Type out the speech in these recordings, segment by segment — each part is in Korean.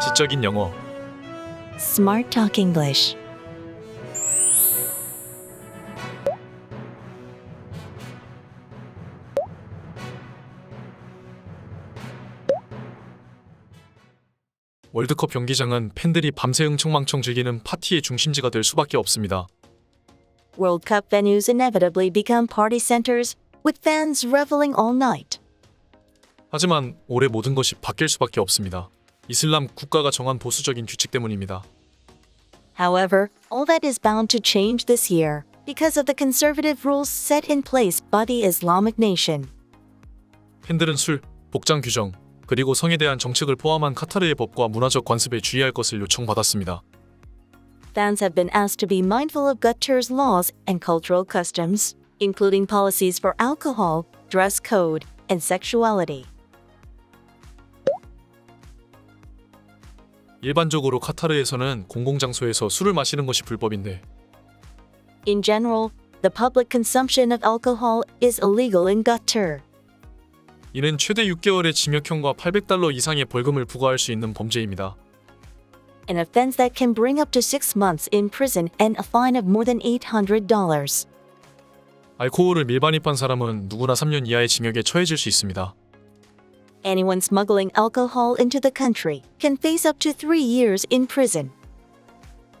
지적인 영어, Smart Talk English. 월드컵 경기장은 팬들이 밤새 흥청망청 즐기는 파티의 중심지가 될 수밖에 없습니다. World Cup venues inevitably become party centers, with fans reveling all night. 하지만 올해 모든 것이 바뀔 수밖에 없습니다. 이슬람 국가가 정한 보수적인 규칙 때문입니다. However, all that is bound to change this year because of the conservative rules set in place by the Islamic nation. 팬들은 술, 복장 규정, 그리고 성에 대한 정책을 포함한 카타르의 법과 문화적 관습에 주의할 것을 요청받았습니다. Fans have been asked to be mindful of Qatar's laws and cultural customs, including policies for alcohol, dress code, and sexuality. 일반적으로 카타르에서는 공공장소에서 술을 마시는 것이 불법인데 In general, the public consumption of alcohol is illegal in Qatar. 이는 최대 6개월의 징역형과 800달러 이상의 벌금을 부과할 수 있는 범죄입니다. an offense that can bring up to six months in prison and a fine of more than $800. 알코올을 밀반입한 사람은 누구나 3년 이하의 징역에 처해질 수 있습니다. Anyone smuggling alcohol into the country can face up to three years in prison.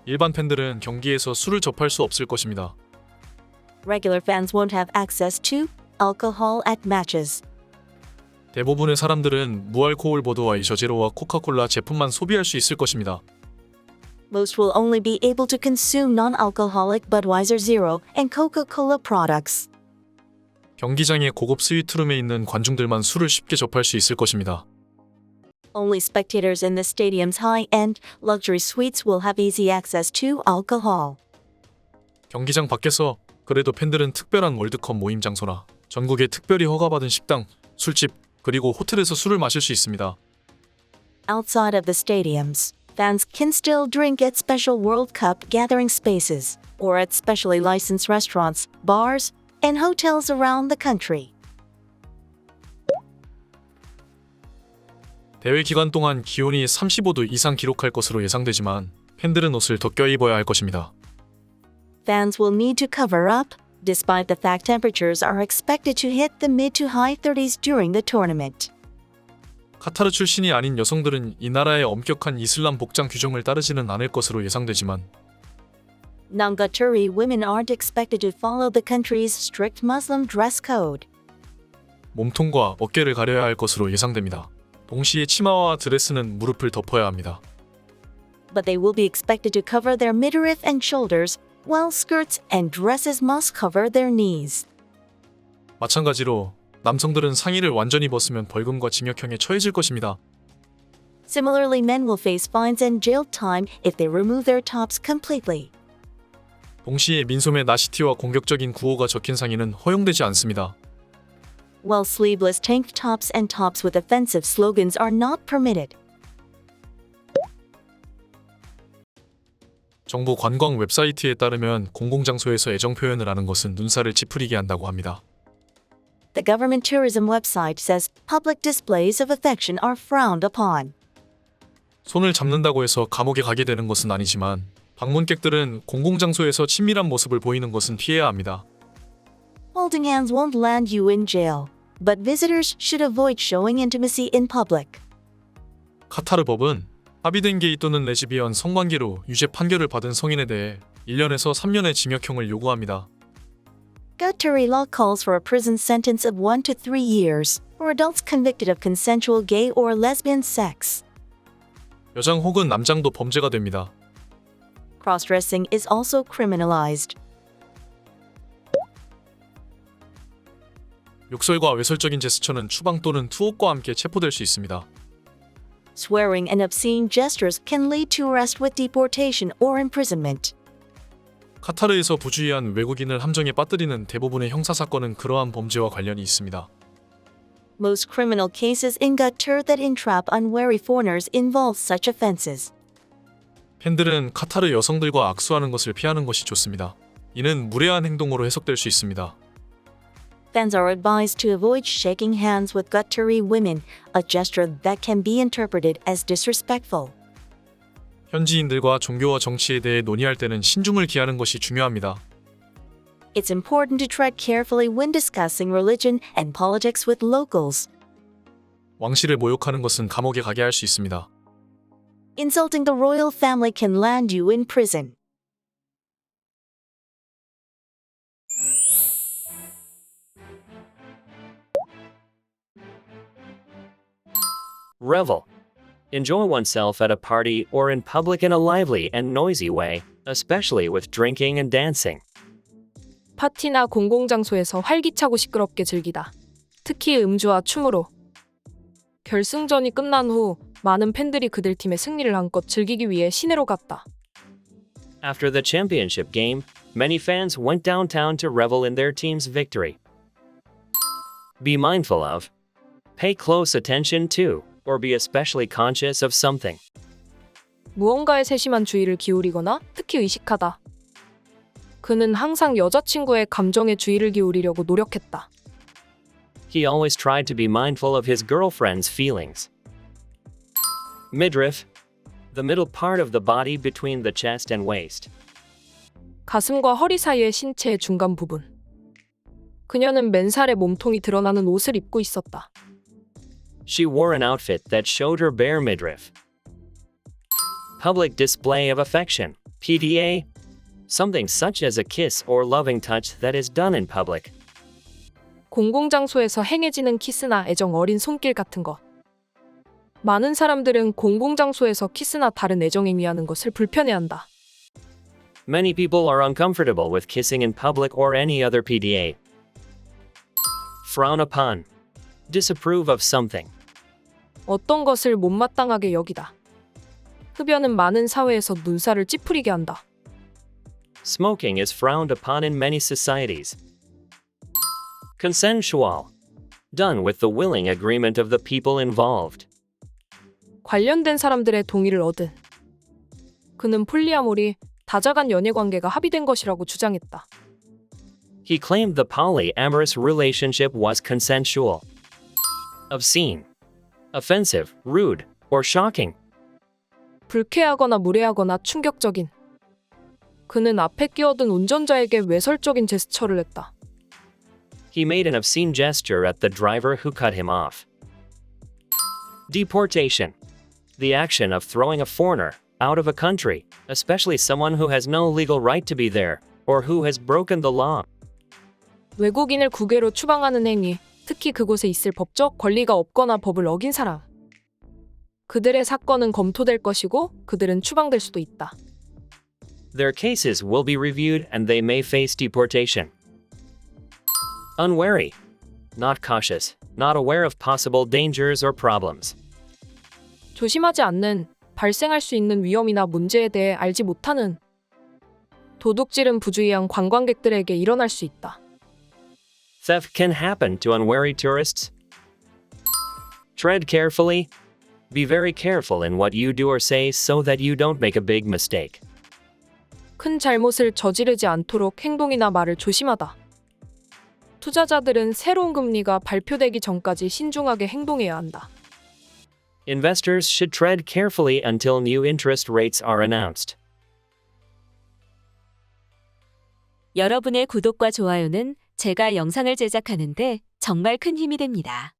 일반 팬들은 경기에서 술을 접할 수 없을 것입니다. Regular fans won't have access to alcohol at matches. 대부분의 사람들은 무알코올 보드와이 저제로와 코카콜라 제품만 소비할 수 있을 것입니다. Most will only be able to consume non alcoholic Budweiser Zero and Coca Cola products. 경기장의 고급 스위트룸에 있는 관중들만 술을 쉽게 접할 수 있을 것입니다. Only spectators in the stadium's high end luxury suites will have easy access to alcohol. 경기장 밖에서 그래도 팬들은 특별한 월드컵 모임 장소나 전국에 특별히 허가받은 식당, 술집, 그리고 호텔에서 술을 마실 수 있습니다. Outside of the stadiums, fans can still drink at special World Cup gathering spaces or at specially licensed restaurants, bars, and hotels around the country. 대회 기간 동안 기온이 35도 이상 기록할 것으로 예상되지만 팬들은 옷을 더 껴입어야 할 것입니다. Fans will need to cover up, despite the fact temperatures are expected to hit the mid to high 30s during the tournament. 카타르 출신이 아닌 여성들은 이 나라의 엄격한 이슬람 복장 규정을 따르지는 않을 것으로 예상되지만 Non Qatari women aren't expected to follow the country's strict Muslim dress code. 몸통과 어깨를 가려야 할 것으로 예상됩니다. 동시에 치마와 드레스는 무릎을 덮어야 합니다. but they will be expected to cover their midriff and shoulders, while skirts and dresses must cover their knees. 마찬가지로 남성들은 상의를 완전히 벗으면 벌금과 징역형에 처해질 것입니다. Similarly, men will face fines and jail time if they remove their tops completely. 동시에 민소매 나시티와 공격적인 구호가 적힌 상의는 허용되지 않습니다. while sleeveless tank tops and tops with offensive slogans are not permitted. 정부 관광 웹사이트에 따르면 공공장소에서 애정 표현을 하는 것은 눈살을 찌푸리게 한다고 합니다. The government tourism website says public displays of affection are frowned upon. 손을 잡는다고 해서 감옥에 가게 되는 것은 아니지만 방문객들은 공공장소에서 친밀한 모습을 보이는 것은 피해야 합니다. Holding hands won't land you in jail, but visitors should avoid showing intimacy in public. 카타르 법은 합의된 게이 또는 레즈비언 성관계로 유죄 판결을 받은 성인에 대해 1년에서 3년의 징역형을 요구합니다. Qatari law calls for a prison sentence of 1 to 3 years for adults convicted of consensual gay or lesbian sex. 여장 혹은 남장도 범죄가 됩니다. Cross dressing is also criminalized. 욕설과 외설적인 제스처는 추방 또는 투옥과 함께 체포될 수 있습니다. Swearing and obscene gestures can lead to arrest with deportation or imprisonment. 카타르에서 부주의한 외국인을 함정에 빠뜨리는 대부분의 형사 사건은 그러한 범죄와 관련이 있습니다. Most criminal cases in Qatar that entrap unwary foreigners involve such offenses. 팬들은 카타르 여성들과 악수하는 것을 피하는 것이 좋습니다. 이는 무례한 행동으로 해석될 수 있습니다. Fans are advised to avoid shaking hands with Qatari women, a gesture that can be interpreted as disrespectful. 현지인들과 종교와 정치에 대해 논의할 때는 신중을 기하는 것이 중요합니다. It's important to tread carefully when discussing religion and politics with locals. 왕실을 모욕하는 것은 감옥에 가게 할 수 있습니다. Insulting the royal family can land you in prison. Revel. Enjoy oneself at a party or in public in a lively and noisy way, especially with drinking and dancing. 파티나 공공장소에서 활기차고 시끄럽게 즐기다. 특히 음주와 춤으로. 결승전이 끝난 후 많은 팬들이 그들 팀의 승리를 한껏 즐기기 위해 시내로 갔다. After the championship game, many fans went downtown to revel in their team's victory. Be mindful of. Pay close attention to, or be especially conscious of something. 무언가에 세심한 주의를 기울이거나 특히 의식하다. 그는 항상 여자친구의 감정에 주의를 기울이려고 노력했다. He always tried to be mindful of his girlfriend's feelings. Midriff. The middle part of the body between the chest and waist. 가슴과 허리 사이의 신체의 중간 부분. 그녀는 맨살에 몸통이 드러나는 옷을 입고 있었다. She wore an outfit that showed her bare midriff. Public display of affection, PDA. Something such as a kiss or loving touch that is done in public. 공공장소에서 행해지는 키스나 애정 어린 손길 같은 것. 많은 사람들은 공공장소에서 키스나 다른 애정 행위하는 것을 불편해한다. Many people are uncomfortable with kissing in public or any other PDA. Frown upon. Disapprove of something. 어떤 것을 못마땅하게 여기다. 흡연은 많은 사회에서 눈살을 찌푸리게 한다. Smoking is frowned upon in many societies. Consensual. Done with the willing agreement of the people involved. 관련된 사람들의 동의를 얻은. 그는 폴리아모리, 다자간 연애 관계가 합의된 것이라고 주장했다. He claimed the polyamorous relationship was consensual. Obscene. Offensive, rude, or shocking. 불쾌하거나 무례하거나 충격적인. 그는 앞에 끼어든 운전자에게 외설적인 제스처를 했다. He made an obscene gesture at the driver who cut him off. Deportation. The action of throwing a foreigner out of a country, especially someone who has no legal right to be there, or who has broken the law. 외국인을 국외로 추방하는 행위, 특히 그곳에 있을 법적 권리가 없거나 법을 어긴 사람. 그들의 사건은 검토될 것이고 그들은 추방될 수도 있다. Their cases will be reviewed and they may face deportation. Unwary. Not cautious, not aware of possible dangers or problems. 조심하지 않는 발생할 수 있는 위험이나 문제에 대해 알지 못하는 도둑질은 부주의한 관광객들에게 일어날 수 있다. Theft can happen to unwary tourists. Tread carefully. Be very careful in what you do or say so that you don't make a big mistake. 큰 잘못을 저지르지 않도록 행동이나 말을 조심하다. 투자자들은 새로운 금리가 발표되기 전까지 신중하게 행동해야 한다. Investors should tread carefully until new interest rates are announced. 여러분의 구독과 좋아요는 제가 영상을 제작하는데 정말 큰 힘이 됩니다.